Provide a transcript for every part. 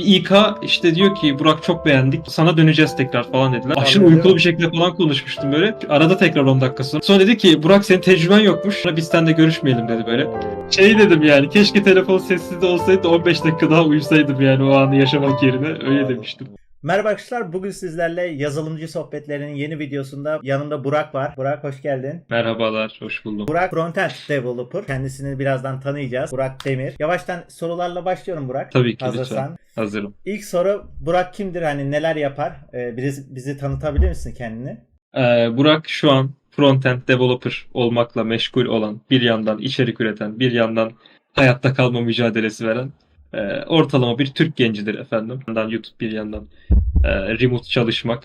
Bir İK işte diyor ki Burak çok beğendik. Sana döneceğiz tekrar falan dediler. Aşırı uykulu bir şekilde falan konuşmuştum böyle. Arada tekrar 10 dakika sonra. Sonra dedi ki Burak senin tecrüben yokmuş. Biz seninle görüşmeyelim dedi böyle. Şey dedim yani keşke telefon sessizde olsaydı da 15 dakika daha uyusaydım yani o anı yaşamak yerine öyle demiştim. Merhaba arkadaşlar. Bugün sizlerle yazılımcı sohbetlerinin yeni videosunda yanımda Burak var. Burak hoş geldin. Merhabalar, hoş buldum. Burak frontend developer. Kendisini birazdan tanıyacağız. Burak Demir. Yavaştan sorularla başlıyorum Burak. Tabii ki Hazırsan. lütfen. Hazırım. İlk soru Burak kimdir? Hani neler yapar? Ee, bizi, bizi tanıtabilir misin kendini? Ee, Burak şu an frontend developer olmakla meşgul olan, bir yandan içerik üreten, bir yandan hayatta kalma mücadelesi veren e, ortalama bir Türk gencidir efendim. Bir yandan YouTube bir yandan e, remote çalışmak.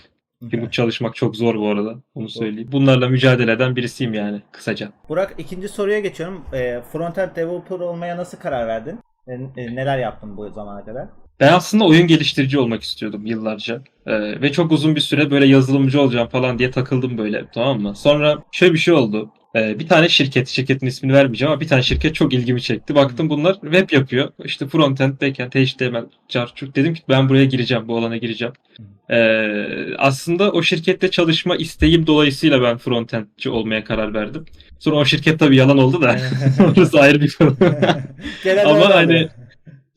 Remote çalışmak çok zor bu arada. Onu söyleyeyim. Bunlarla mücadele eden birisiyim yani kısaca. Burak ikinci soruya geçiyorum. Ee, frontend developer olmaya nasıl karar verdin? Ee, e, neler yaptın bu zamana kadar? Ben aslında oyun geliştirici olmak istiyordum yıllarca. Ee, ve çok uzun bir süre böyle yazılımcı olacağım falan diye takıldım böyle tamam mı? Sonra şöyle bir şey oldu. Ee, bir tane şirket, şirketin ismini vermeyeceğim ama bir tane şirket çok ilgimi çekti. Baktım bunlar web yapıyor. İşte frontend, backend, HTML, carçurt. Dedim ki ben buraya gireceğim, bu alana gireceğim. Ee, aslında o şirkette çalışma isteğim dolayısıyla ben frontendci olmaya karar verdim. Sonra o şirket tabii yalan oldu da orası ayrı bir konu. Ama hani.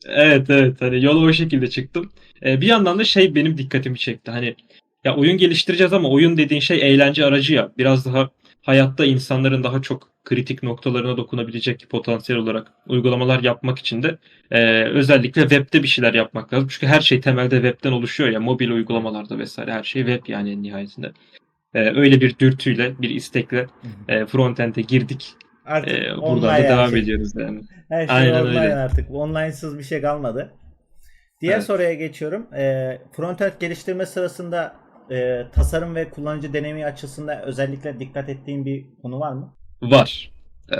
Evet evet hani yola o şekilde çıktım. Ee, bir yandan da şey benim dikkatimi çekti. Hani ya oyun geliştireceğiz ama oyun dediğin şey eğlence aracı ya. Biraz daha hayatta insanların daha çok kritik noktalarına dokunabilecek potansiyel olarak uygulamalar yapmak için de e, özellikle webde bir şeyler yapmak lazım. Çünkü her şey temelde webten oluşuyor ya. Mobil uygulamalarda vesaire her şey web yani en nihayetinde. Ee, öyle bir dürtüyle, bir istekle e, frontend'e girdik. Artık online buradan da devam şey. ediyoruz yani. Her şey Aynen online öyle. artık. Online'sız bir şey kalmadı. Diğer Evet. soruya geçiyorum. Ee, frontend geliştirme sırasında e, tasarım ve kullanıcı deneyimi açısından özellikle dikkat ettiğin bir konu var mı? Var. Ee,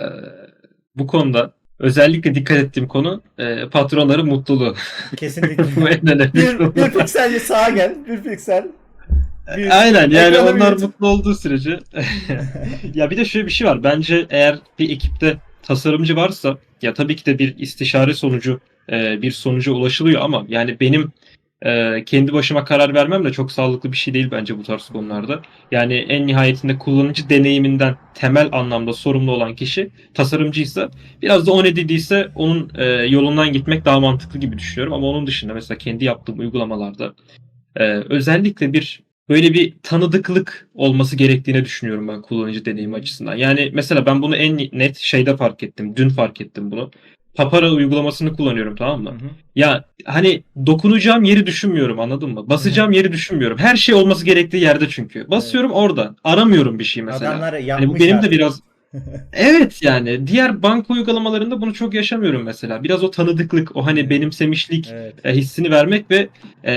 bu konuda özellikle dikkat ettiğim konu e, patronların mutluluğu. Kesinlikle. Bu en önemli bir, bir piksel sağa gel. Bir piksel. Bir- Aynen yani Ekranı onlar büyüt. mutlu olduğu sürece. ya bir de şöyle bir şey var. Bence eğer bir ekipte tasarımcı varsa ya tabii ki de bir istişare sonucu e, bir sonuca ulaşılıyor ama yani benim e, kendi başıma karar vermem de çok sağlıklı bir şey değil bence bu tarz konularda. Yani en nihayetinde kullanıcı deneyiminden temel anlamda sorumlu olan kişi tasarımcıysa biraz da o ne dediyse onun e, yolundan gitmek daha mantıklı gibi düşünüyorum. Ama onun dışında mesela kendi yaptığım uygulamalarda e, özellikle bir böyle bir tanıdıklık olması gerektiğini düşünüyorum ben kullanıcı deneyimi açısından. Yani mesela ben bunu en net şeyde fark ettim. Dün fark ettim bunu. Papara uygulamasını kullanıyorum tamam mı? Hı hı. Ya hani dokunacağım yeri düşünmüyorum anladın mı? Basacağım yeri düşünmüyorum. Her şey olması gerektiği yerde çünkü. Basıyorum orada. Aramıyorum bir şey mesela. Adamlar Hani yapmış bu benim de biraz Evet yani diğer banka uygulamalarında bunu çok yaşamıyorum mesela. Biraz o tanıdıklık, o hani benimsemişlik Evet. e, hissini vermek ve e,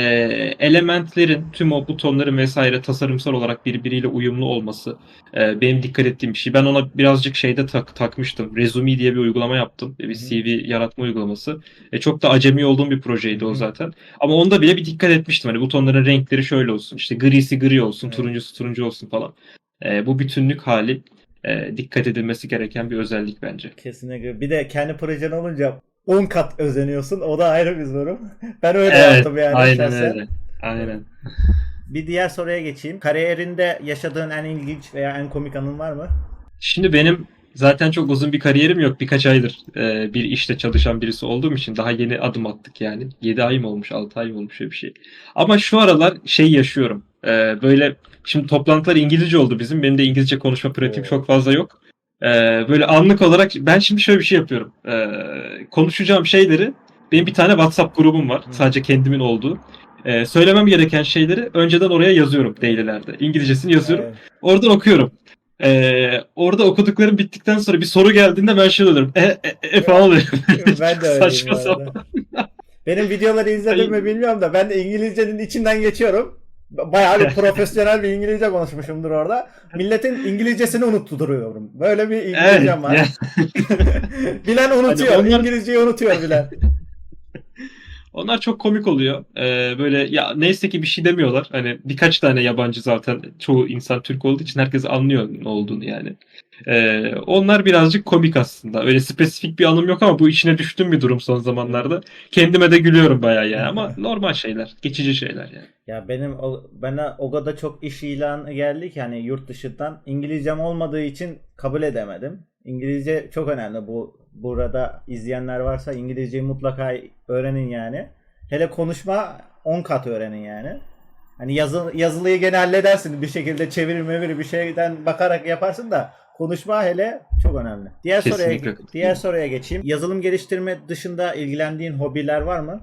elementlerin, tüm o butonların vesaire tasarımsal olarak birbiriyle uyumlu olması e, benim dikkat ettiğim bir şey. Ben ona birazcık şeyde tak, takmıştım. Resume diye bir uygulama yaptım. Bir Hı hı. CV yaratma uygulaması. E, çok da acemi olduğum bir projeydi o zaten. Ama onda bile bir dikkat etmiştim. Hani butonların renkleri şöyle olsun. İşte grisi gri olsun, Evet. turuncusu turuncu olsun falan. E, bu bütünlük hali e, dikkat edilmesi gereken bir özellik bence. Kesinlikle. Bir de kendi projen olunca 10 kat özeniyorsun. O da ayrı bir durum. Ben öyle Evet, yaptım yani aynen şahsen. öyle. Aynen. Bir diğer soruya geçeyim. Kariyerinde yaşadığın en ilginç veya en komik anın var mı? Şimdi benim zaten çok uzun bir kariyerim yok. Birkaç aydır e, bir işte çalışan birisi olduğum için daha yeni adım attık yani. 7 ay mı olmuş, 6 ay mı olmuş öyle bir şey. Ama şu aralar şey yaşıyorum. E, böyle şimdi toplantılar İngilizce oldu bizim. Benim de İngilizce konuşma pratiğim çok fazla yok. E, böyle anlık olarak ben şimdi şöyle bir şey yapıyorum. E, konuşacağım şeyleri benim bir tane WhatsApp grubum var. Sadece kendimin olduğu. E, söylemem gereken şeyleri önceden oraya yazıyorum dailylerde. İngilizcesini yazıyorum. Evet. Oradan okuyorum. Ee, orada okuduklarım bittikten sonra bir soru geldiğinde ben şöyle olurum. E, e, e falan oluyorum. ben de öyleyim Saçma sapan. Benim videoları izledin mi bilmiyorum da ben de İngilizcenin içinden geçiyorum. Bayağı bir profesyonel bir İngilizce konuşmuşumdur orada. Milletin İngilizcesini unutturuyorum. Böyle bir Evet. İngilizcem var. ya- bilen unutuyor. Hani onlar- İngilizceyi unutuyor bilen. Onlar çok komik oluyor. Ee, böyle ya neyse ki bir şey demiyorlar. Hani birkaç tane yabancı zaten çoğu insan Türk olduğu için herkes anlıyor ne olduğunu yani. Ee, onlar birazcık komik aslında. Öyle spesifik bir anım yok ama bu içine düştüğüm bir durum son zamanlarda. Kendime de gülüyorum bayağı yani ama normal şeyler, geçici şeyler yani. Ya benim bana o kadar çok iş ilanı geldi ki hani yurt dışından İngilizcem olmadığı için kabul edemedim. İngilizce çok önemli. Bu burada izleyenler varsa İngilizceyi mutlaka öğrenin yani. Hele konuşma 10 kat öğrenin yani. Hani yazı, yazılıyı gene halledersin. Bir şekilde çevir mevir bir şeyden bakarak yaparsın da konuşma hele çok önemli. Diğer soruya Kesinlikle diğer soruya geçeyim. Yazılım geliştirme dışında ilgilendiğin hobiler var mı?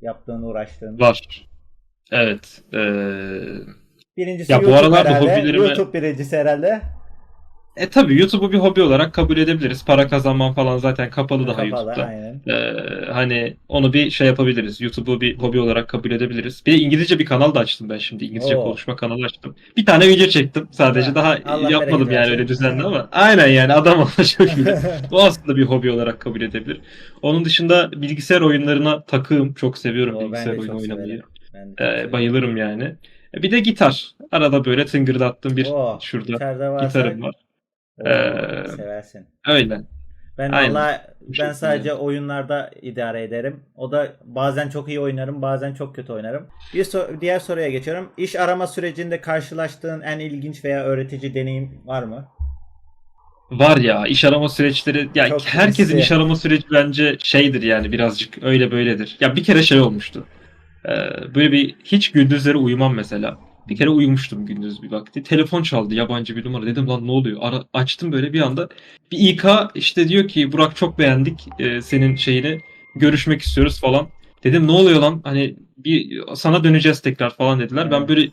Yaptığın, uğraştığın. Var. Evet. Ee, Birincisi Ya bu YouTube aralar bu herhalde. hobilerime- YouTube birincisi herhalde. E tabii YouTube'u bir hobi olarak kabul edebiliriz. Para kazanman falan zaten kapalı daha Kapalı, YouTube'da. aynen. Ee, hani onu bir şey yapabiliriz. YouTube'u bir hobi olarak kabul edebiliriz. Bir de İngilizce bir kanal da açtım ben şimdi. İngilizce Oo. konuşma kanalı açtım. Bir tane video çektim sadece. Ha, Daha Allah yapmadım bereket yani versin. öyle düzenli ama. Aynen yani adam çok iyi. Bu aslında bir hobi olarak kabul edilebilir. Onun dışında bilgisayar oyunlarına takığım. Çok seviyorum Oo, ben bilgisayar de oyunu çok oynamayı. severim. Ben de çok Ee, severim. bayılırım yani. E, Bir de gitar. Arada böyle tıngırdattığım bir Oo, şurada gitarda varsa gitarım var. Oo, Ee, seversin. Öyle. Ben aynen. valla ben sadece oyunlarda idare ederim. O da bazen çok iyi oynarım, bazen çok kötü oynarım. Bir so- diğer soruya geçiyorum. İş arama sürecinde karşılaştığın en ilginç veya öğretici deneyim var mı? Var ya iş arama süreçleri ya Çok herkesin iş arama süreci bence şeydir yani birazcık öyle böyledir. Ya bir kere şey olmuştu. Ee, böyle bir hiç gündüzleri uyumam mesela. Bir kere uyumuştum gündüz bir vakti. Telefon çaldı yabancı bir numara. Dedim lan ne oluyor? Ara, açtım böyle bir anda. Bir İK işte diyor ki Burak çok beğendik e, senin şeyini. Görüşmek istiyoruz falan. Dedim ne oluyor lan? Hani bir sana döneceğiz tekrar falan dediler. Ben Evet. böyle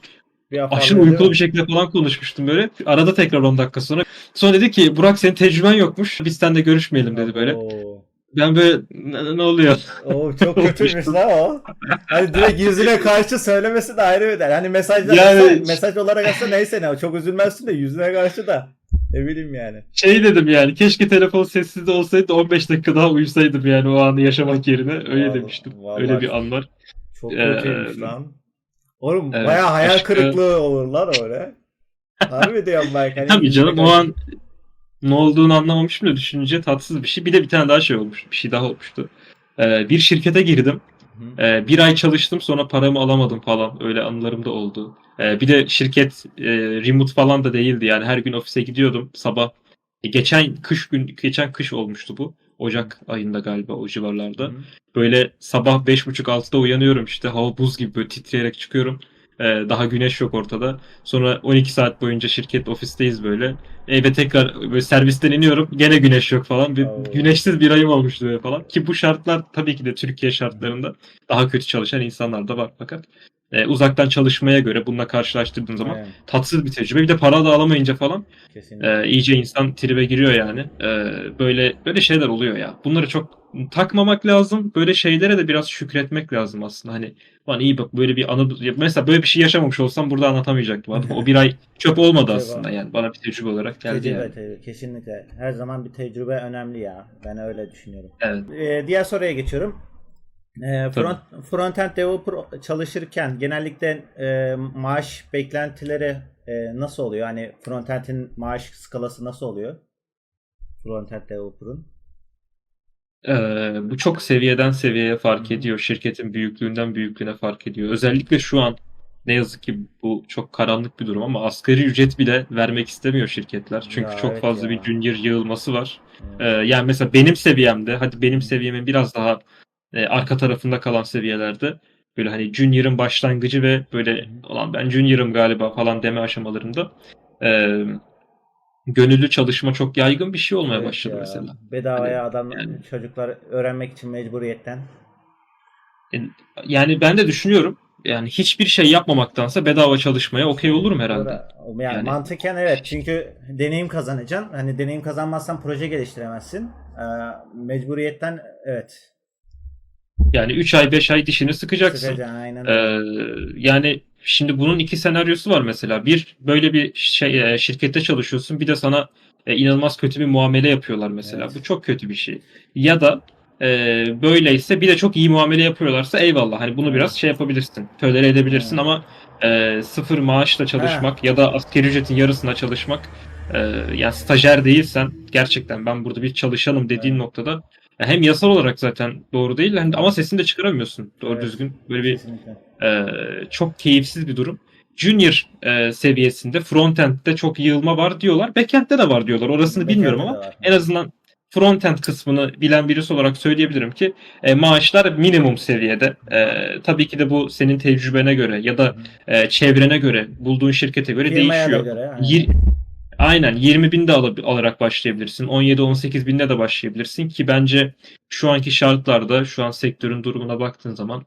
Bir aşırı uykulu bir şekilde falan konuşmuştum böyle. Arada tekrar 10 dakika sonra. Sonra dedi ki Burak senin tecrüben yokmuş. Biz seninle görüşmeyelim dedi böyle. Oo. Ben böyle ne, ne oluyor? Oo çok kötüymüş lan o. Hani direkt yüzüne karşı söylemesi de ayrı bir der. Hani mesajlar Yani- atsa- mesaj olarak atsa neyse ne çok üzülmezsin de yüzüne karşı da ne bileyim yani. Şey dedim yani keşke telefon sessizde olsaydı da 15 dakika daha uyusaydım yani o anı yaşamak yerine. Öyle Vallahi- demiştim. vallahi Öyle bir an var. Çok Ee, kötüymüş lan. Oğlum evet, bayağı hayal başka- kırıklığı olur lan öyle. Harbi diyorum bak. Hani Tabii canım o an ne olduğunu anlamamışım da düşününce tatsız bir şey. Bir de bir tane daha şey olmuş. Bir şey daha olmuştu. Ee, bir şirkete girdim. Ee, bir ay çalıştım sonra paramı alamadım falan. Öyle anılarım da oldu. Ee, bir de şirket e, remote falan da değildi. Yani her gün ofise gidiyordum sabah. E, geçen kış gün geçen kış olmuştu bu. Ocak ayında galiba o civarlarda. Hı. Böyle sabah 5.30-6'da uyanıyorum işte hava buz gibi böyle titreyerek çıkıyorum. Ee, daha güneş yok ortada. Sonra 12 saat boyunca şirket ofisteyiz böyle. Eve tekrar böyle servisten iniyorum. Gene güneş yok falan. Bir, güneşsiz bir ayım olmuştu böyle falan. Ki bu şartlar tabii ki de Türkiye şartlarında daha kötü çalışan insanlar da var fakat e, uzaktan çalışmaya göre bununla karşılaştırdığım zaman Aynen, tatsız bir tecrübe. Bir de para da alamayınca falan kesinlikle. e, iyice insan tribe giriyor yani. E, böyle böyle şeyler oluyor ya. Bunları çok takmamak lazım. Böyle şeylere de biraz şükretmek lazım aslında. Hani lan iyi bak böyle bir anı mesela böyle bir şey yaşamamış olsam burada anlatamayacaktım. Mı? O bir ay çöp olmadı aslında yani. Bana bir tecrübe olarak geldi Tecrübe, yani. tecrübe, kesinlikle. Her zaman bir tecrübe önemli ya. Ben öyle düşünüyorum. Evet. Ee, diğer soruya geçiyorum. Ee, front, frontend developer çalışırken genellikle e, maaş beklentileri e, nasıl oluyor? Hani frontend'in maaş skalası nasıl oluyor? Frontend developer'ın. Ee, bu çok seviyeden seviyeye fark ediyor. Şirketin büyüklüğünden büyüklüğüne fark ediyor. Özellikle şu an ne yazık ki bu çok karanlık bir durum ama asgari ücret bile vermek istemiyor şirketler. Çünkü Ya çok evet fazla ya. bir junior yığılması var. Evet. Ee, yani mesela benim seviyemde, hadi benim seviyemin biraz daha e, arka tarafında kalan seviyelerde böyle hani junior'ın başlangıcı ve böyle olan ben junior'ım galiba falan deme aşamalarında e, gönüllü çalışma çok yaygın bir şey olmaya Evet başladı ya. mesela. Bedavaya Hani adam yani- çocuklar öğrenmek için mecburiyetten. Yani ben de düşünüyorum. Yani hiçbir şey yapmamaktansa bedava çalışmaya okey olurum herhalde. Yani, Yani- mantıken evet. Çünkü deneyim kazanacaksın. Hani deneyim kazanmazsan proje geliştiremezsin. Ee, mecburiyetten evet. Yani 3 ay 5 ay dişini sıkacaksın. Sıkacaksın, aynen Ee, yani şimdi bunun iki senaryosu var mesela. Bir böyle bir şey e, şirkette çalışıyorsun bir de sana e, inanılmaz kötü bir muamele yapıyorlar mesela. Evet. Bu çok kötü bir şey. Ya da e, böyleyse bir de çok iyi muamele yapıyorlarsa eyvallah. Hani bunu biraz şey yapabilirsin. Tölere edebilirsin Evet. ama e, sıfır maaşla çalışmak ya da asgari ücretin yarısına çalışmak e, yani stajyer değilsen gerçekten ben burada bir çalışanım dediğin Evet. noktada hem yasal olarak zaten doğru değil hem de ama sesini de çıkaramıyorsun doğru Evet. düzgün. Böyle bir Kesinlikle. e, çok keyifsiz bir durum. Junior e, seviyesinde frontend'de çok yığılma var diyorlar. Backend'de de var diyorlar. Orasını bilmiyorum Backend'de ama de var. en azından frontend kısmını bilen birisi olarak söyleyebilirim ki e, maaşlar minimum seviyede. E, tabii ki de bu senin tecrübene göre ya da e, çevrene göre, bulduğun şirkete göre Firmaya değişiyor. göre. aynen. Aynen 20 bin de alarak başlayabilirsin. 17-18 binde de başlayabilirsin ki bence şu anki şartlarda şu an sektörün durumuna baktığın zaman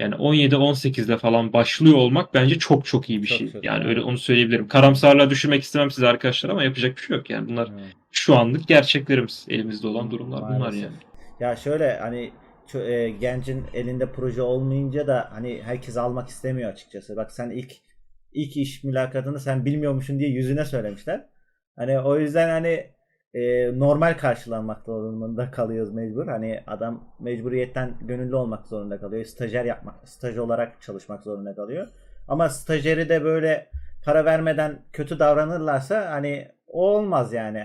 yani 17-18 ile falan başlıyor olmak bence çok çok iyi bir Çok şey. çok yani öyle onu söyleyebilirim. Karamsarlığa düşürmek istemem size arkadaşlar ama yapacak bir şey yok yani. Bunlar Evet. şu anlık gerçeklerimiz. Elimizde olan durumlar bunlar Maalesef. yani. Ya şöyle hani e, gencin elinde proje olmayınca da hani herkes almak istemiyor açıkçası. Bak sen ilk ilk iş mülakatını sen bilmiyormuşsun diye yüzüne söylemişler. Hani o yüzden hani e, normal karşılanmak durumunda kalıyoruz mecbur. Hani adam mecburiyetten gönüllü olmak zorunda kalıyor. Stajyer yapmak, staj olarak çalışmak zorunda kalıyor. Ama stajyeri de böyle para vermeden kötü davranırlarsa hani o olmaz yani.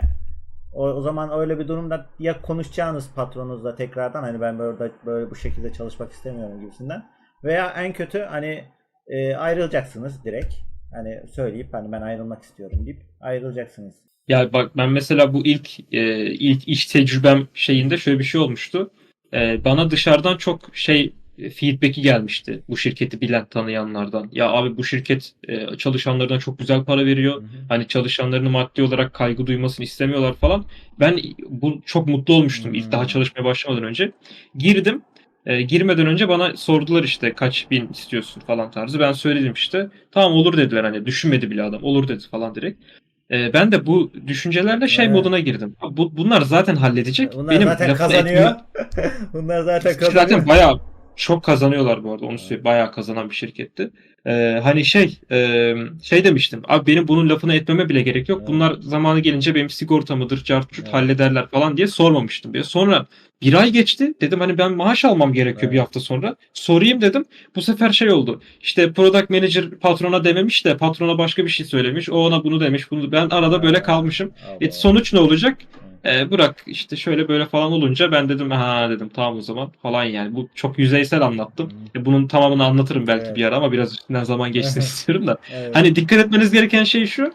O, o zaman öyle bir durumda ya konuşacağınız patronunuzla tekrardan hani ben böyle böyle bu şekilde çalışmak istemiyorum gibisinden veya en kötü hani e, ayrılacaksınız direkt. Hani söyleyip hani ben ayrılmak istiyorum deyip ayrılacaksınız. Ya bak ben mesela bu ilk e, ilk iş tecrübem şeyinde şöyle bir şey olmuştu. E, bana dışarıdan çok şey e, feedback'i gelmişti bu şirketi bilen tanıyanlardan. Ya abi bu şirket e, çalışanlarına çok güzel para veriyor. Hani çalışanlarını maddi olarak kaygı duymasını istemiyorlar falan. Ben bu çok mutlu olmuştum ilk daha Hmm. çalışmaya başlamadan önce. Girdim. E, girmeden önce bana sordular işte kaç bin istiyorsun falan tarzı. Ben söyledim işte. Tamam olur dediler hani düşünmedi bile adam. Olur dedi falan direkt. E, ben de bu düşüncelerle şey Evet. moduna girdim. Bu, bunlar zaten halledecek. Bunlar Benim zaten kazanıyor. Bunlar zaten Zaten, kazanıyor. bayağı çok kazanıyorlar bu arada. Onu söyleyeyim. Bayağı kazanan bir şirketti. Ee, hani şey e, şey demiştim. Abi benim bunun lafını etmeme bile gerek yok. Bunlar zamanı gelince benim sigortamıdır, cart curt Evet. hallederler falan diye sormamıştım. Diye. Sonra bir ay geçti. Dedim hani ben maaş almam gerekiyor bir Evet. hafta sonra. Sorayım dedim. Bu sefer şey oldu. İşte product manager patrona dememiş de patrona başka bir şey söylemiş. O ona bunu demiş. Bunu ben arada böyle kalmışım. E, sonuç ne olacak? E, bırak işte şöyle böyle falan olunca ben dedim ha dedim tamam o zaman falan yani. Bu çok yüzeysel anlattım. E, bunun tamamını anlatırım belki Evet. bir ara ama biraz üstünden zaman geçsin istiyorum da. Evet. Hani dikkat etmeniz gereken şey şu.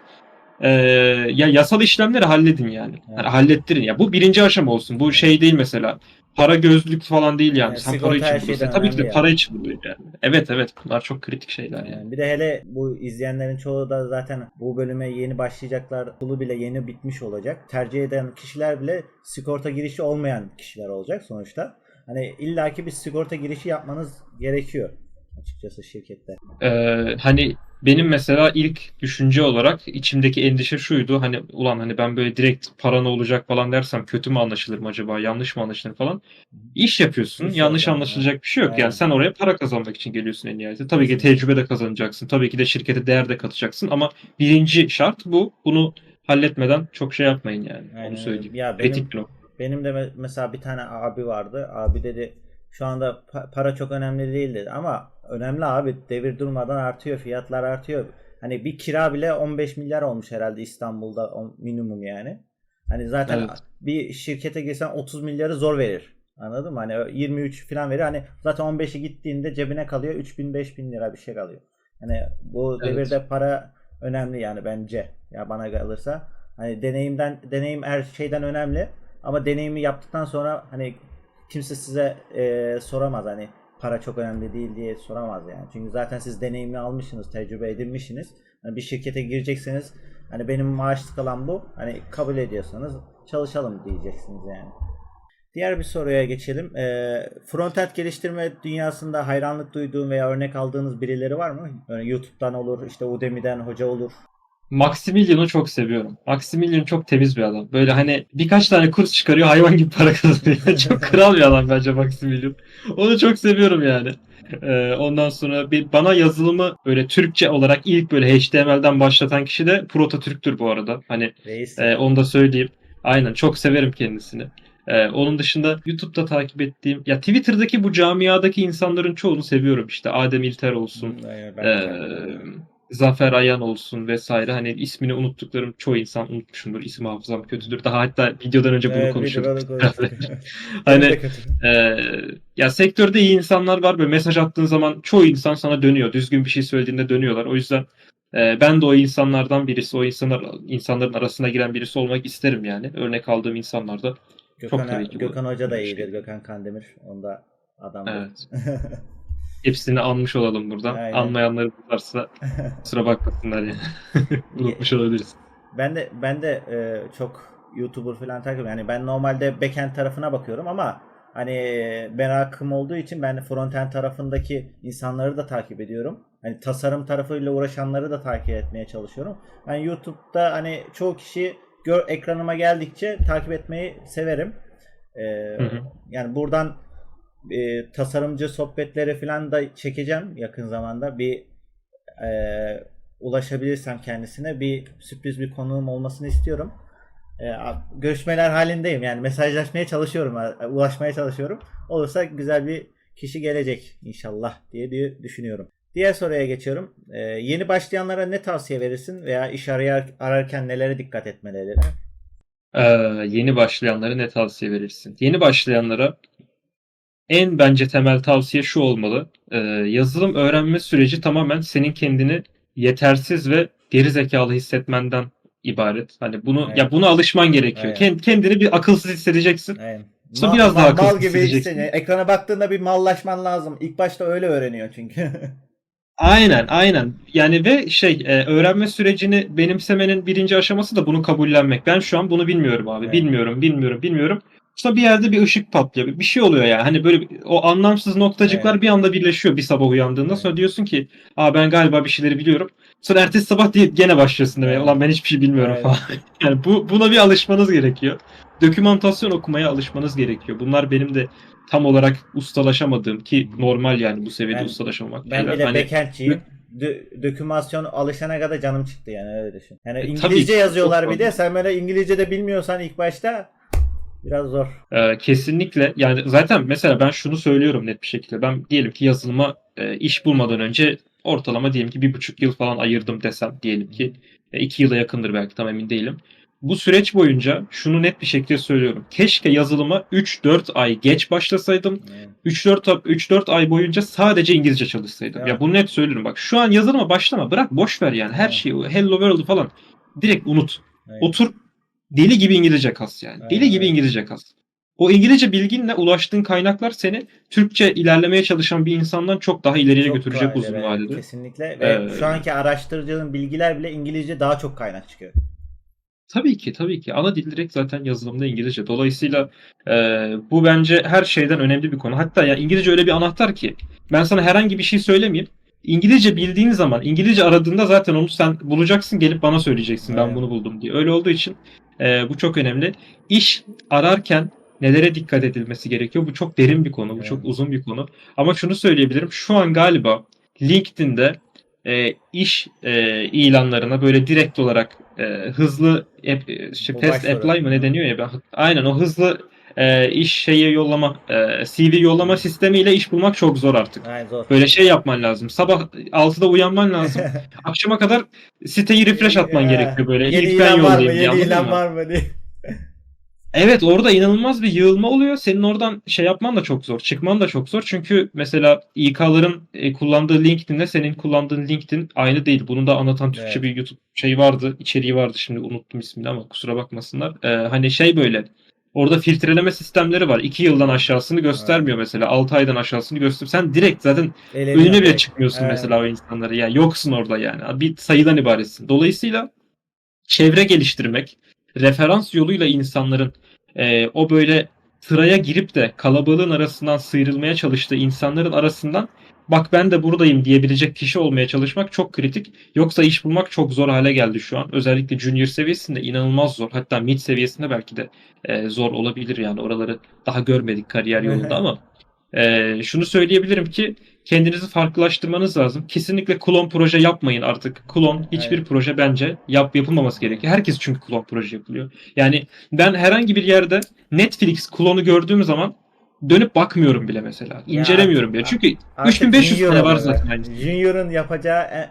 E, ya yasal işlemleri halledin yani. Hani hallettirin ya. Bu birinci aşama olsun. Bu şey değil mesela. Para gözlük falan değil yani. Evet, Sen para için şeyden Tabii ki de para yani. için buradayız yani. Evet evet bunlar çok kritik şeyler yani. Yani bir de hele bu izleyenlerin çoğu da zaten bu bölüme yeni başlayacaklar. Okulu bile yeni bitmiş olacak. Tercih eden kişiler bile sigorta girişi olmayan kişiler olacak sonuçta. Hani illaki bir sigorta girişi yapmanız gerekiyor açıkçası şirkette. Ee, hani benim mesela ilk düşünce olarak içimdeki endişe şuydu. Hani ulan hani ben böyle direkt para ne olacak falan dersem kötü mü anlaşılırım acaba? Yanlış mı anlaşılır falan. İş yapıyorsun. İş yanlış anlaşılacak bir şey yok. Yani sen oraya para kazanmak için geliyorsun en nihayetinde. Tabii ki Kesinlikle. tecrübe de kazanacaksın. Tabii ki de şirkete değer de katacaksın ama birinci şart bu. Bunu halletmeden çok şey yapmayın yani. Aynen Onu öyle. söyleyeyim. Ya benim Etik nokta. Benim de me- mesela bir tane abi vardı. Abi dedi şu anda pa- para çok önemli değil dedi. Ama önemli abi. Devir durmadan artıyor. Fiyatlar artıyor. Hani bir kira bile 15 milyar olmuş herhalde İstanbul'da minimum yani. Hani zaten Evet. bir şirkete girsen 30 milyarı zor verir. Anladın mı? Hani 23 falan verir. Hani zaten 15'i gittiğinde cebine kalıyor 3000 5000 lira bir şey kalıyor. Hani bu Evet. devirde para önemli yani bence. Ya bana kalırsa hani deneyimden deneyim her şeyden önemli ama deneyimi yaptıktan sonra hani kimse size e, soramaz hani para çok önemli değil diye soramaz yani. Çünkü zaten siz deneyimi almışsınız, tecrübe edinmişsiniz. Hani bir şirkete girecekseniz hani benim maaş skalam bu. Hani kabul ediyorsanız çalışalım diyeceksiniz yani. Diğer bir soruya geçelim. Ee, frontend geliştirme dünyasında hayranlık duyduğun veya örnek aldığınız birileri var mı? Yani YouTube'dan olur, işte Udemy'den hoca olur. Maximilian'ı çok seviyorum. Maximilian çok temiz bir adam. Böyle hani birkaç tane kurs çıkarıyor hayvan gibi para kazanıyor. çok kral bir adam bence Maximilian. Onu çok seviyorum yani. Ee, ondan sonra bir bana yazılımı böyle Türkçe olarak ilk böyle HTML'den başlatan kişi de Proto Türk'tür bu arada. Hani Reis. e, onu da söyleyeyim. Aynen çok severim kendisini. Ee, onun dışında YouTube'da takip ettiğim ya Twitter'daki bu camiadaki insanların çoğunu seviyorum işte Adem İlter olsun. Aynen, ben Ee. Zafer Ayan olsun vesaire hani ismini unuttuklarım çoğu insan unutmuşumdur. İsim hafızam kötüdür. Daha hatta videodan önce bunu Evet, konuşuyorduk. Hani kötü. ee, ya sektörde iyi insanlar var. Böyle mesaj attığın zaman çoğu insan sana dönüyor. Düzgün bir şey söylediğinde dönüyorlar. O yüzden e, ben de o insanlardan birisi, o insanlar insanların arasına giren birisi olmak isterim yani. Örnek aldığım insanlar da. Gökhan, tabii ki Gökhan Hoca da bir şey. iyidir. Gökhan Kandemir. Onda adamdır. Evet. Hepsini anmış olalım buradan. Aynen. Anmayanları varsa kusura bakmasınlar yani. Unutmuş olabiliriz. Ben de ben de e, çok YouTuber falan takip Yani ben normalde backend tarafına bakıyorum ama hani merakım olduğu için ben frontend tarafındaki insanları da takip ediyorum. Hani tasarım tarafıyla uğraşanları da takip etmeye çalışıyorum. Ben YouTube'da hani çoğu kişi gör, ekranıma geldikçe takip etmeyi severim. E, Hı hı. yani buradan e, tasarımcı sohbetleri falan da çekeceğim yakın zamanda. Bir e, ulaşabilirsem kendisine bir sürpriz bir konuğum olmasını istiyorum. E, görüşmeler halindeyim yani mesajlaşmaya çalışıyorum, ulaşmaya çalışıyorum. Olursa güzel bir kişi gelecek inşallah diye, düşünüyorum. Diğer soruya geçiyorum. E, yeni başlayanlara ne tavsiye verirsin veya iş arayar, ararken nelere dikkat etmeleri? Ee, yeni başlayanlara ne tavsiye verirsin? Yeni başlayanlara en bence temel tavsiye şu olmalı. Ee, yazılım öğrenme süreci tamamen senin kendini yetersiz ve geri zekalı hissetmenden ibaret. Hani bunu Evet. ya buna alışman gerekiyor. Evet. Kend- kendini bir akılsız hissedeceksin. Aynen. Sonra biraz daha akılsız mal gibi hissedeceksin. Ekrana baktığında bir mallaşman lazım. İlk başta öyle öğreniyor çünkü. Aynen, aynen. Yani ve şey, e, öğrenme sürecini benimsemenin birinci aşaması da bunu kabullenmek. Ben şu an bunu bilmiyorum abi. Evet. Bilmiyorum, bilmiyorum, bilmiyorum. Sonra bir yerde bir ışık patlıyor. Bir şey oluyor yani. Hani böyle o anlamsız noktacıklar Evet. bir anda birleşiyor bir sabah uyandığında. Evet. Sonra diyorsun ki, "Aa ben galiba bir şeyleri biliyorum." Sonra ertesi sabah diye gene başlıyorsun demeye. Ulan ben hiçbir şey bilmiyorum Evet. falan. Yani bu buna bir alışmanız gerekiyor. Dokümantasyon okumaya alışmanız gerekiyor. Bunlar benim de tam olarak ustalaşamadığım ki normal yani bu seviyede Ben- ustalaşamamak. Ben bile Hani- backendçiyim. Dö- dokümasyon alışana kadar canım çıktı yani öyle düşün. Yani E, tabii İngilizce ki, yazıyorlar bir de sen böyle İngilizce de bilmiyorsan ilk başta biraz zor. Ee, kesinlikle yani zaten mesela ben şunu söylüyorum net bir şekilde ben diyelim ki yazılıma e, iş bulmadan önce ortalama diyelim ki bir buçuk yıl falan ayırdım desem diyelim ki e, iki yıla yakındır belki tam emin değilim. Bu süreç boyunca şunu net bir şekilde söylüyorum. Keşke yazılıma 3-4 ay geç başlasaydım. Yani 3-4 ay- 3-4 ay boyunca sadece İngilizce çalışsaydım. Evet. Ya bunu net söylüyorum. Bak şu an yazılıma başlama. Bırak boş ver yani. Her şeyi Hello World falan direkt unut. aynen. Otur deli gibi İngilizce kas yani. Deli gibi. İngilizce kas. O İngilizce bilginle ulaştığın kaynaklar seni Türkçe ilerlemeye çalışan bir insandan çok daha ileriye Çok götürecek daha uzun vadede. Kesinlikle ve Ee, şu anki araştırıcının bilgiler bile İngilizce daha çok kaynak çıkıyor. Tabii ki tabii ki. Ana dil direkt zaten yazılımda İngilizce. Dolayısıyla e, bu bence her şeyden önemli bir konu. Hatta ya İngilizce öyle bir anahtar ki ben sana herhangi bir şey söylemeyeyim. İngilizce bildiğin zaman, İngilizce aradığında zaten onu sen bulacaksın, gelip bana söyleyeceksin ben Aynen. bunu buldum diye. Öyle olduğu için e, bu çok önemli. İş ararken nelere dikkat edilmesi gerekiyor? Bu çok derin bir konu, bu çok uzun bir konu. Ama şunu söyleyebilirim. Şu an galiba LinkedIn'de e, iş e, ilanlarına böyle direkt olarak e, hızlı e, işte başvuru. apply mı ne deniyor ya ben aynen o hızlı e, iş şeyi yollama e, CV yollama sistemiyle iş bulmak çok zor artık. Aynen zor. Böyle şey yapman lazım. Sabah 6'da uyanman lazım. Akşama kadar siteyi refresh atman gerekiyor böyle. Yeni İlk ben var mı? Yeni ilan mı? var mı diye. Evet orada inanılmaz bir yığılma oluyor. Senin oradan şey yapman da çok zor. Çıkman da çok zor. Çünkü mesela İK'ların e, kullandığı LinkedIn'le senin kullandığın LinkedIn aynı değil. Bunu da anlatan Türkçe Evet. bir YouTube şey vardı. içeriği vardı. Şimdi unuttum ismini ama kusura bakmasınlar. Ee, hani şey böyle Orada filtreleme sistemleri var. 2 yıldan aşağısını göstermiyor mesela. 6 aydan aşağısını göster. Sen direkt zaten Eleniyor önüne bile çıkmıyorsun Evet. mesela o insanları. Yani yoksun orada yani. Bir sayıdan ibaretsin. Dolayısıyla çevre geliştirmek, referans yoluyla insanların e, o böyle sıraya girip de kalabalığın arasından sıyrılmaya çalıştığı insanların arasından bak ben de buradayım diyebilecek kişi olmaya çalışmak çok kritik. Yoksa iş bulmak çok zor hale geldi şu an. Özellikle junior seviyesinde inanılmaz zor. Hatta mid seviyesinde belki de e, zor olabilir yani. Oraları daha görmedik kariyer yolunda ama e, şunu söyleyebilirim ki kendinizi farklılaştırmanız lazım. Kesinlikle klon proje yapmayın artık. Klon hiçbir Evet. proje bence yap yapılmaması gerekiyor. Herkes çünkü klon proje yapılıyor. Yani ben herhangi bir yerde Netflix klonu gördüğüm zaman dönüp bakmıyorum bile mesela. İncelemiyorum bile. Çünkü Artık 3500 Junior tane var zaten aynısı. Junior'ın yapacağı en-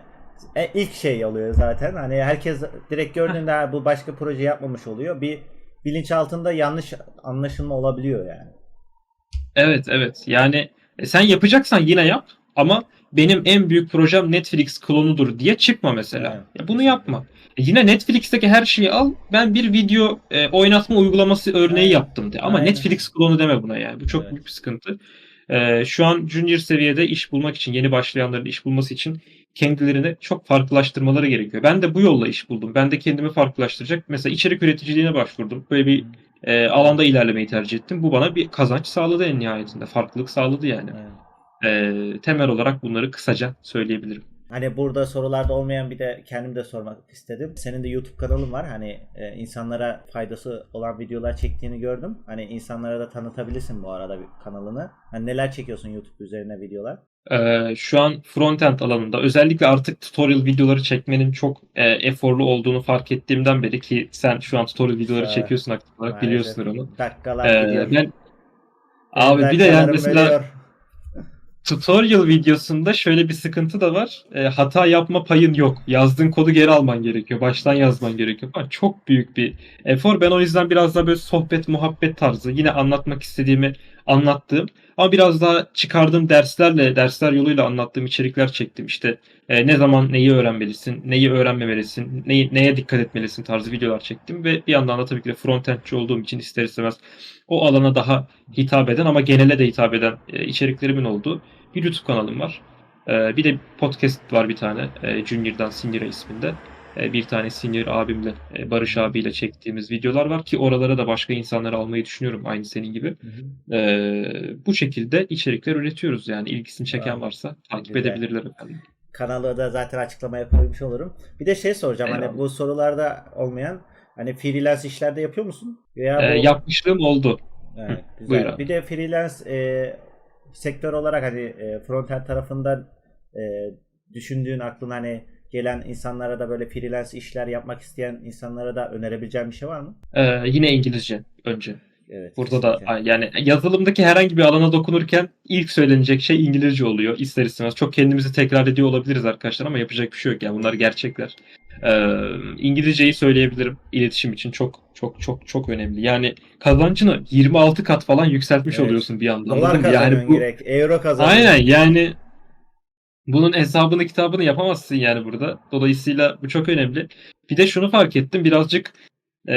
en ilk şey oluyor zaten. Hani herkes direkt gördüğünde "Ha, bu başka proje yapmamış oluyor. Bir bilinç altında yanlış anlaşılma olabiliyor yani. Evet evet. Yani e, sen yapacaksan yine yap ama benim en büyük projem Netflix klonudur diye çıkma mesela. Evet. Ya bunu yapma. E, Yine Netflix'teki her şeyi al. Ben bir video e, oynatma uygulaması örneği Aynen. yaptım de. Ama Aynen. Netflix klonu deme buna yani. Bu çok Evet. büyük bir sıkıntı. E, şu an junior seviyede iş bulmak için, yeni başlayanların iş bulması için kendilerini çok farklılaştırmaları gerekiyor. Ben de bu yolla iş buldum. Ben de kendimi farklılaştıracak. Mesela içerik üreticiliğine başvurdum. Böyle bir e, alanda ilerlemeyi tercih ettim. Bu bana bir kazanç sağladı en nihayetinde. Farklılık sağladı yani. Evet. E, temel olarak bunları kısaca söyleyebilirim. Hani burada sorularda olmayan bir de kendim de sormak istedim. Senin de YouTube kanalın var. Hani e, insanlara faydası olan videolar çektiğini gördüm. Hani insanlara da tanıtabilirsin bu arada bir kanalını. Hani neler çekiyorsun YouTube üzerine videolar? Ee, şu an frontend alanında özellikle artık tutorial videoları çekmenin çok e, eforlu olduğunu fark ettiğimden beri ki sen şu an tutorial videoları Evet. çekiyorsun aktif olarak biliyorsundur onu. Dakikalar Ee, gidiyor. ben abi bir de yani mesela ölüyor. Tutorial videosunda şöyle bir sıkıntı da var. E, hata yapma payın yok. Yazdığın kodu geri alman gerekiyor. Baştan yazman gerekiyor. Falan. Çok büyük bir efor. Ben o yüzden biraz daha böyle sohbet, muhabbet tarzı yine anlatmak istediğimi anlattığım ama biraz daha çıkardığım derslerle, dersler yoluyla anlattığım içerikler çektim. İşte e, ne zaman neyi öğrenmelisin, neyi öğrenmemelisin, neyi, neye dikkat etmelisin tarzı videolar çektim ve bir yandan da tabii ki de frontendçi olduğum için ister istemez o alana daha hitap eden ama genele de hitap eden e, içeriklerimin olduğu bir YouTube kanalım var. E, bir de podcast var bir tane. E, Junior'dan Senior'a isminde. E, bir tane Senior abimle, e, Barış abiyle çektiğimiz videolar var ki oralara da başka insanları almayı düşünüyorum aynı senin gibi. Hı hı. E, bu şekilde içerikler üretiyoruz yani ilgisini çeken Bravo. varsa takip Güzel. edebilirler efendim. Kanalı da zaten açıklamaya koymuş olurum. Bir de şey soracağım hani Eyvallah. bu sorularda olmayan hani freelance işlerde yapıyor musun? Veya E, bu... yapmışlığım oldu. Evet, buyur güzel. abi. Bir de freelance e, sektör olarak hani e, frontend tarafından e, düşündüğün aklına hani gelen insanlara da böyle freelance işler yapmak isteyen insanlara da önerebileceğin bir şey var mı? E, yine İngilizce önce. Evet. Burada da yani yazılımdaki herhangi bir alana dokunurken ilk söylenecek şey İngilizce oluyor ister istemez. Çok kendimizi tekrar ediyor olabiliriz arkadaşlar ama yapacak bir şey yok yani bunlar gerçekler. Ee, İngilizceyi söyleyebilirim iletişim için çok çok çok çok önemli. Yani kazancını 26 kat falan yükseltmiş Evet. oluyorsun bir anda. Dolar kazanıyorsun Yani bu gerek. Euro kazanıyorsun. aynen yani bunun hesabını kitabını yapamazsın yani burada. Dolayısıyla bu çok önemli. Bir de şunu fark ettim birazcık e,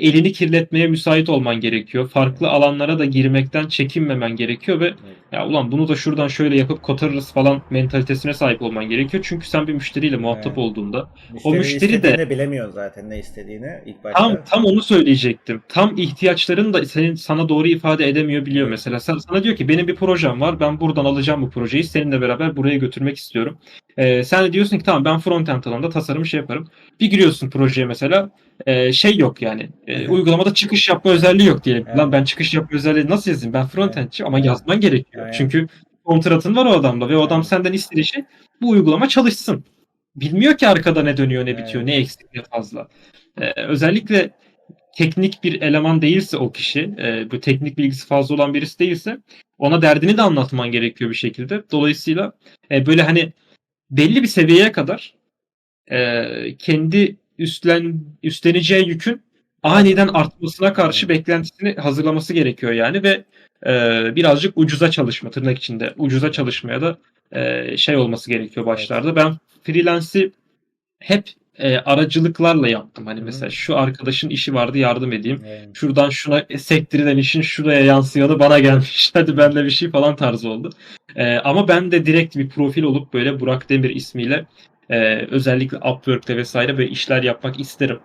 elini kirletmeye müsait olman gerekiyor. Farklı alanlara da girmekten çekinmemen gerekiyor ve Evet. ya ulan bunu da şuradan şöyle yapıp kotarırız falan mentalitesine sahip olman gerekiyor. Çünkü sen bir müşteriyle muhatap Evet. olduğunda Müşteri müşteri de- bilemiyorsun zaten ne istediğini ilk başta. tam tam onu söyleyecektim. Tam ihtiyaçlarını da senin sana doğru ifade edemiyor biliyor Evet. mesela. Sen, sana diyor ki benim bir projem var. Ben buradan alacağım bu projeyi. Seninle beraber buraya götürmek istiyorum. Ee, sen de diyorsun ki tamam ben frontend alanında tasarım şey yaparım. Bir giriyorsun projeye mesela e, şey yok yani. E, uygulamada çıkış yapma özelliği yok diyelim. Evet. Lan ben çıkış yapma özelliği nasıl yazayım? Ben frontendçi ama Evet. yazman gerekiyor. Evet. Çünkü kontratın var o adamla ve o adam Evet. senden istediği şey bu uygulama çalışsın. Bilmiyor ki arkada ne dönüyor ne Evet. bitiyor ne eksik ne fazla. Ee, özellikle teknik bir eleman değilse o kişi, e, bu teknik bilgisi fazla olan birisi değilse ona derdini de anlatman gerekiyor bir şekilde. Dolayısıyla e, böyle hani belli bir seviyeye kadar e, kendi üstlen üstleneceği yükün aniden artmasına karşı beklentisini hazırlaması gerekiyor yani ve e, birazcık ucuza çalışma tırnak içinde ucuza çalışmaya da e, şey olması gerekiyor başlarda. Ben freelance'i hep e, aracılıklarla yaptım. Hani mesela şu arkadaşın işi vardı yardım edeyim. Evet. Şuradan şuna sektirilen işin şuraya yansıyanı bana gelmiş. Hadi bende bir şey falan tarzı oldu. E, ama ben de direkt bir profil olup böyle Burak Demir ismiyle e, özellikle Upwork'te vesaire böyle işler yapmak isterim.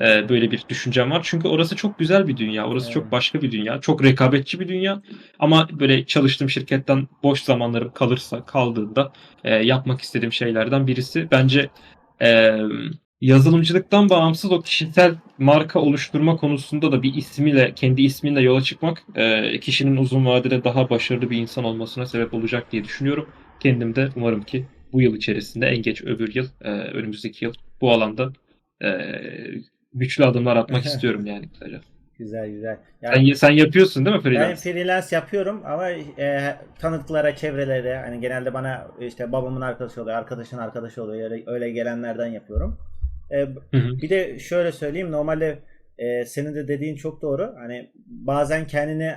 E, böyle bir düşüncem var. Çünkü orası çok güzel bir dünya. Orası Evet. çok başka bir dünya. Çok rekabetçi bir dünya. Ama böyle çalıştığım şirketten boş zamanlarım kalırsa, kaldığında e, yapmak istediğim şeylerden birisi. Bence e, yazılımcılıktan bağımsız o kişisel marka oluşturma konusunda da bir ismiyle, kendi isminle yola çıkmak e, kişinin uzun vadede daha başarılı bir insan olmasına sebep olacak diye düşünüyorum. kendim de umarım ki bu yıl içerisinde en geç öbür yıl, e, önümüzdeki yıl bu alanda e, güçlü adımlar atmak istiyorum yani kısaca. Güzel güzel. Sen, Yani sen yapıyorsun değil mi ben freelance? freelance yapıyorum ama e, tanıdıklara, çevrelere hani genelde bana işte babamın arkadaşı oluyor, arkadaşın arkadaşı oluyor. Öyle, öyle gelenlerden yapıyorum. E, Hı hı. Bir de şöyle söyleyeyim normalde e, senin de dediğin çok doğru. Hani bazen kendini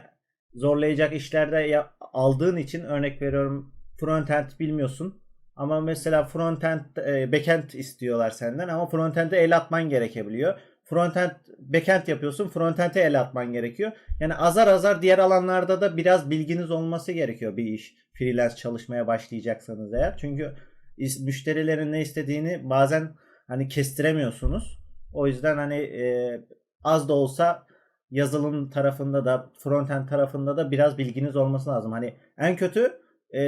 zorlayacak işlerde ya- aldığın için örnek veriyorum frontend bilmiyorsun. Ama mesela frontend e, backend istiyorlar senden ama frontend'e el atman gerekebiliyor. Frontend backend yapıyorsun, frontend'e el atman gerekiyor. Yani azar azar diğer alanlarda da biraz bilginiz olması gerekiyor bir iş. Freelance çalışmaya başlayacaksanız eğer. Çünkü müşterilerin ne istediğini bazen hani kestiremiyorsunuz. O yüzden hani e, az da olsa yazılım tarafında da frontend tarafında da biraz bilginiz olması lazım. Hani en kötü e,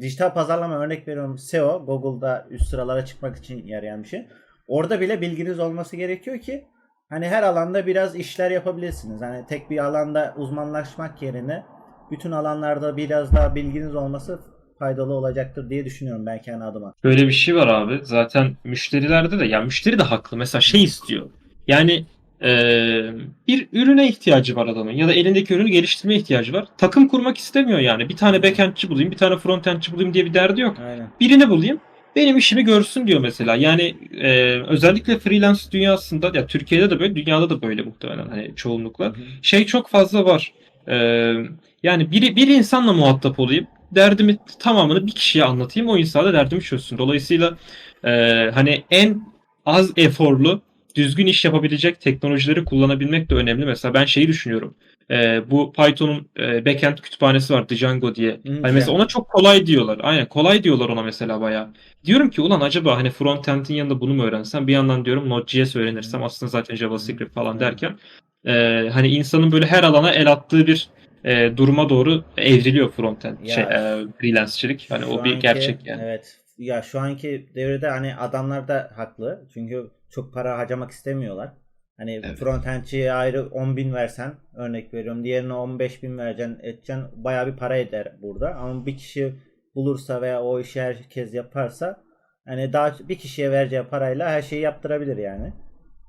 dijital pazarlama örnek veriyorum SEO Google'da üst sıralara çıkmak için yarayan bir şey. Orada bile bilginiz olması gerekiyor ki hani her alanda biraz işler yapabilirsiniz. Hani tek bir alanda uzmanlaşmak yerine bütün alanlarda biraz daha bilginiz olması faydalı olacaktır diye düşünüyorum ben kendi adıma. Böyle bir şey var abi. Zaten müşterilerde de ya müşteri de haklı. Mesela şey istiyor. Yani eee, bir ürüne ihtiyacı var adamın ya da elindeki ürünü geliştirmeye ihtiyacı var. Takım kurmak istemiyor yani. Bir tane backendçi bulayım, bir tane frontendçi bulayım diye bir derdi yok. Aynen. Birini bulayım. Benim işimi görsün diyor mesela. Yani eee, özellikle freelance dünyasında ya Türkiye'de de böyle, dünyada da böyle muhtemelen hani çoğunlukla şey çok fazla var. Ee, yani bir, bir insanla muhatap olayım. Derdimi tamamını bir kişiye anlatayım. O insan da derdimi çözsün. Dolayısıyla e, hani en az eforlu düzgün iş yapabilecek teknolojileri kullanabilmek de önemli. Mesela ben şeyi düşünüyorum. E, bu Python'un e, backend kütüphanesi var Django diye. Hı, Hani mesela ona çok kolay diyorlar. Aynen kolay diyorlar ona mesela bayağı. Diyorum ki ulan acaba hani frontend'in yanında bunu mu öğrensem? Bir yandan diyorum Node.js öğrenirsem aslında zaten JavaScript falan Hı. derken e, hani insanın böyle her alana el attığı bir e, duruma doğru evriliyor frontend Ya. şey e, freelance'çilik. Hani o bir anki- gerçek yani. Evet. Ya şu anki devirde hani adamlar da haklı. Çünkü çok para harcamak istemiyorlar. Hani Evet. frontendçiye ayrı 10 bin versen örnek veriyorum. Diğerine 15 bin vereceksin edeceksin. Bayağı bir para eder burada. Ama bir kişi bulursa veya o işi herkes yaparsa hani daha bir kişiye vereceği parayla her şeyi yaptırabilir yani.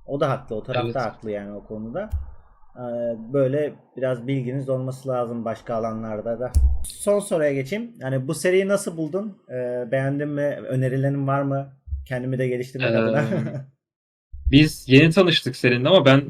O da haklı. O tarafta Evet. haklı yani o konuda. Ee, Böyle biraz bilginiz olması lazım başka alanlarda da. Son soruya geçeyim. Yani bu seriyi nasıl buldun? Ee, beğendin mi? Önerilerin var mı? Kendimi de geliştirmek Ee, adına. Biz yeni tanıştık seninle ama ben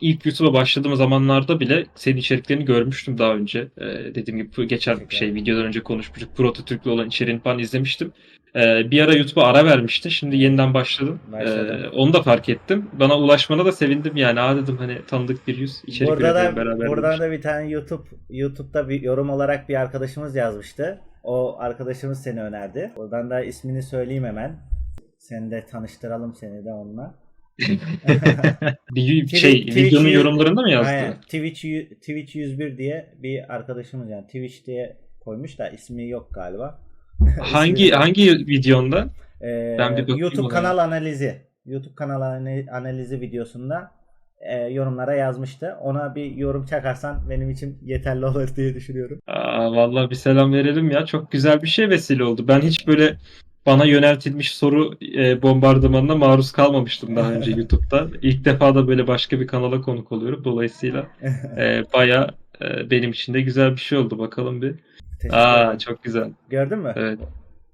ilk YouTube'a başladığım zamanlarda bile senin içeriklerini görmüştüm daha önce. Ee, dediğim gibi geçen Teşekkür şey videodan önce konuşmuştuk. Prototürk'le olan içeriğini falan izlemiştim. Ee, bir ara YouTube'a ara vermişti. Şimdi yeniden başladım. Başladım. Ee, onu da fark ettim. Bana ulaşmana da sevindim yani. Aa dedim hani tanıdık bir yüz. İçerik Burada da beraber. buradan da bir tane YouTube YouTube'da bir yorum olarak bir arkadaşımız yazmıştı. O arkadaşımız seni önerdi. Buradan da ismini söyleyeyim hemen. Seni de tanıştıralım seni de onunla. bir Twitch- şey Twitch videonun yüz- yorumlarında mı yazdı? Aynen. Twitch, Twitch 101 diye bir arkadaşımız yani Twitch diye koymuş da ismi yok galiba. Hangi hangi videonda? Ee, Ben bir YouTube ona. kanal analizi. YouTube kanal ana- analizi videosunda e, yorumlara yazmıştı. Ona bir yorum çakarsan benim için yeterli olur diye düşünüyorum. Aa, vallahi bir selam verelim ya. Çok güzel bir şey vesile oldu. Ben hiç böyle bana yöneltilmiş soru e, bombardımanına maruz kalmamıştım daha önce YouTube'da. İlk defa da böyle başka bir kanala konuk oluyorum. Dolayısıyla e, baya benim için de güzel bir şey oldu. Bakalım bir. Teşekkür Aa ederim. çok güzel. Gördün mü? Evet.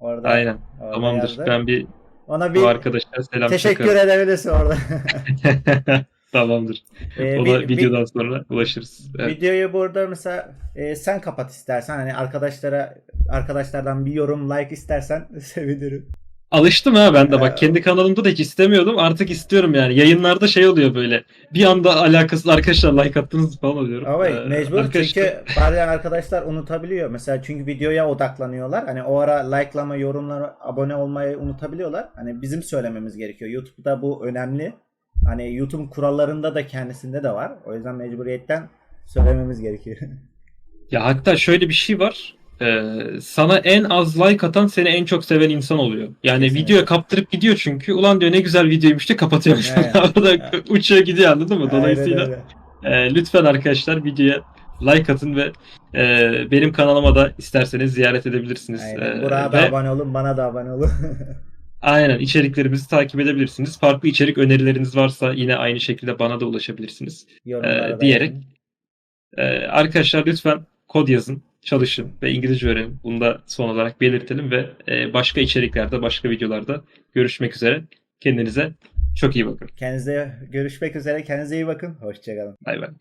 Orada, Aynen. orada Tamamdır. yazdı. Ben bir Ona bu bir arkadaşa selam teşekkür çakarım. edebilirsin orada. Tamamdır. Ee, Ona bir- videodan sonra ulaşırız. Evet. Videoyu burada mesela e, sen kapat istersen hani arkadaşlara arkadaşlardan bir yorum like istersen sevinirim. Alıştım ha ben de bak Ee, kendi kanalımda da hiç istemiyordum artık istiyorum yani yayınlarda şey oluyor böyle bir anda alakasız arkadaşlar like attınız falan oluyorum. Ama Ee, mecbur arkadaşlar- çünkü bazen arkadaşlar unutabiliyor. Mesela çünkü videoya odaklanıyorlar. Hani o ara likelama, yorumlara, abone olmayı unutabiliyorlar. Hani bizim söylememiz gerekiyor. YouTube'da bu önemli. Hani YouTube kurallarında da kendisinde de var. O yüzden mecburiyetten söylememiz gerekiyor. Ya hatta şöyle bir şey var. Ee, sana en az like atan seni en çok seven insan oluyor. Yani Kesinlikle. videoya kaptırıp gidiyor çünkü. Ulan diyor ne güzel videoymuş diye kapatıyor. Evet. Orada Evet. uçuyor gidiyor anladın mı? Aynen Dolayısıyla e, lütfen arkadaşlar videoya like atın ve e, benim kanalıma da isterseniz ziyaret edebilirsiniz. Aynen. E, Burak'a da ve- abone olun, bana da abone olun. Aynen içeriklerimizi takip edebilirsiniz. Farklı içerik önerileriniz varsa yine aynı şekilde bana da ulaşabilirsiniz. Yorumlara da diyerek-. Ee, arkadaşlar lütfen kod yazın, çalışın ve İngilizce öğrenin. Bunu da son olarak belirtelim ve e, başka içeriklerde, başka videolarda görüşmek üzere. Kendinize çok iyi bakın. Kendinize görüşmek üzere. Kendinize iyi bakın. Hoşçakalın. Bay bay.